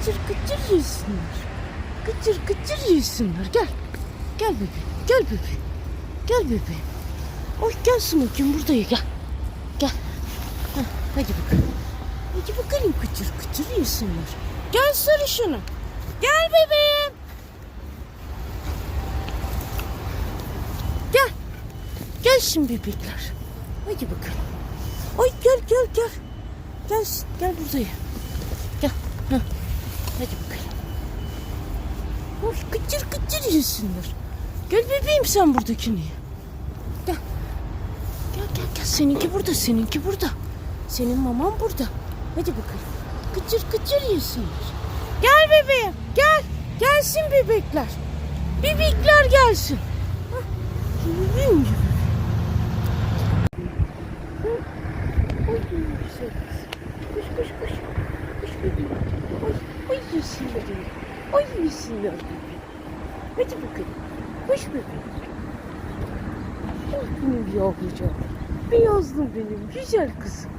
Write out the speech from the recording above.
Kıçır kıçır yesinler. Kıçır kıçır yesinler. Gel. Gel bebeğim. Gel bebeğim. Gel bebeğim. Oy gel Smokin buradayım gel. Gel. Heh, hadi bakalım. Hadi bakalım kıçır kıçır yesinler. Gel sarışınım. Gel bebeğim. Gel. Gel şimdi bebekler. Hadi bakalım. Ay gel gel gel. Gel gel buradayım. Gel. Heh. Hadi bakalım. Oy kıçır kıçır yesinler. Gel bebeğim sen buradakini. Gel. Gel gel gel. Seninki burada, seninki burada. Senin maman burada. Hadi bakalım. Kıçır kıçır yesinler. Gel bebeğim, gel. Gelsin bebekler. Bebekler gelsin. Bebeğim gibi. Oy güzel kız. Koş koş koş. Koş bebeğim. Oy yesinler bebeğim. Hadi bakalım. Koş bebeğim. Oy benim yavrucağım. Beyazlı benim güzel kızım.